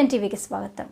ఎన్టీవీకి స్వాగతం.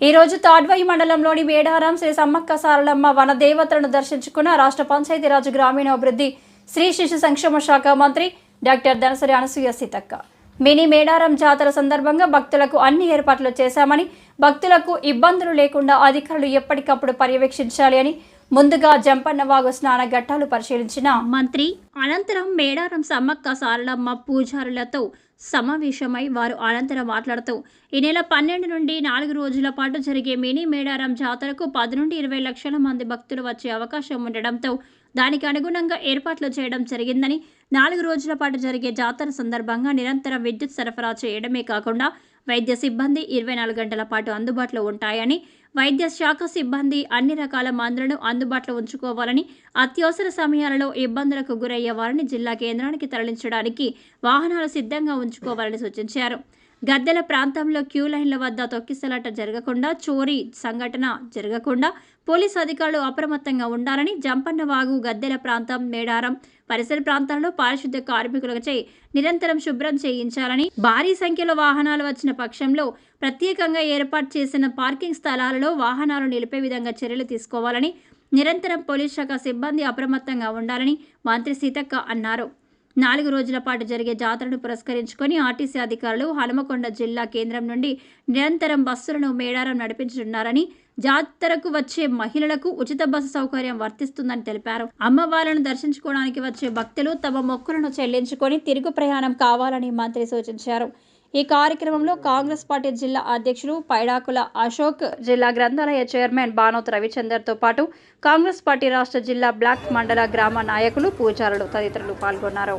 ఈరోజు తాడ్వాయి మండలంలోని వేడారం శ్రీ సమ్మక్క సారలమ్మ వన దేవతలను దర్శించుకున్న రాష్ట్ర పంచాయతీరాజ్ గ్రామీణాభివృద్ధి శ్రీ శిశు సంక్షేమ శాఖ మంత్రి డాక్టర్ దనసరి అనసూయ సీతక్క. మినీ మేడారం జాతర సందర్భంగా భక్తులకు అన్ని ఏర్పాట్లు చేశామని భక్తులకు ఇబ్బందులు లేకుండా అధికారులు ఎప్పటికప్పుడు పర్యవేక్షించాలి అని ముందుగా జంపన్నవాగు స్నాన ఘట్టాలు పరిశీలించిన మంత్రి అనంతరం మేడారం సమ్మక్క సారలమ్మ పూజారులతో సమావేశమై వారు అనంతరం మాట్లాడుతూ ఈ నెల పన్నెండు నుండి నాలుగు రోజుల పాటు జరిగే మినీ మేడారం జాతరకు పది నుండి ఇరవై లక్షల మంది భక్తులు వచ్చే అవకాశం ఉండడంతో దానికి అనుగుణంగా ఏర్పాట్లు చేయడం జరిగిందని నాలుగు రోజుల పాటు జరిగే జాతర సందర్భంగా నిరంతరం విద్యుత్ సరఫరా చేయడమే కాకుండా వైద్య సిబ్బంది ఇరవై నాలుగు గంటల పాటు అందుబాటులో ఉంటాయని వైద్య శాఖ సిబ్బంది అన్ని రకాల మందులను అందుబాటులో ఉంచుకోవాలని అత్యవసర సమయాలలో ఇబ్బందులకు గురయ్యే వారిని జిల్లా కేంద్రానికి తరలించడానికి వాహనాలు సిద్ధంగా ఉంచుకోవాలని సూచించారు. గద్దెల ప్రాంతంలో క్యూ లైన్ల వద్ద తొక్కిసలాట జరగకుండా చోరీ సంఘటన జరగకుండా పోలీసు అధికారులు అప్రమత్తంగా ఉండాలని జంపన్నవాగు గద్దెల ప్రాంతం మేడారం పరిసర ప్రాంతాల్లో పారిశుద్ధ్య కార్మికులచే నిరంతరం శుభ్రం చేయించాలని భారీ సంఖ్యలో వాహనాలు వచ్చిన పక్షంలో ప్రత్యేకంగా ఏర్పాటు చేసిన పార్కింగ్ స్థలాలలో వాహనాలు నిలిపే విధంగా చర్యలు తీసుకోవాలని నిరంతరం పోలీస్ శాఖ సిబ్బంది అప్రమత్తంగా ఉండాలని మంత్రి సీతక్క అన్నారు. నాలుగు రోజుల పాటు జరిగే జాతరను పురస్కరించుకొని ఆర్టీసీ అధికారులు హనుమకొండ జిల్లా కేంద్రం నుండి నిరంతరం బస్సులను మేడారం నడిపించనున్నారని జాతరకు వచ్చే మహిళలకు ఉచిత బస్సు సౌకర్యం వర్తిస్తుందని తెలిపారు. అమ్మవార్లను దర్శించుకోవడానికి వచ్చే భక్తులు తమ మొక్కులను చెల్లించుకొని తిరుగు ప్రయాణం కావాలని మంత్రి సూచించారు. ఈ కార్యక్రమంలో కాంగ్రెస్ పార్టీ జిల్లా అధ్యక్షులు పైడాకుల అశోక్ జిల్లా గ్రంథాలయ చైర్మన్ బానోత్ రవిచందర్తో పాటు కాంగ్రెస్ పార్టీ రాష్ట్ర జిల్లా బ్లాక్ మండల గ్రామ నాయకులు పూజారులు తదితరులు పాల్గొన్నారు.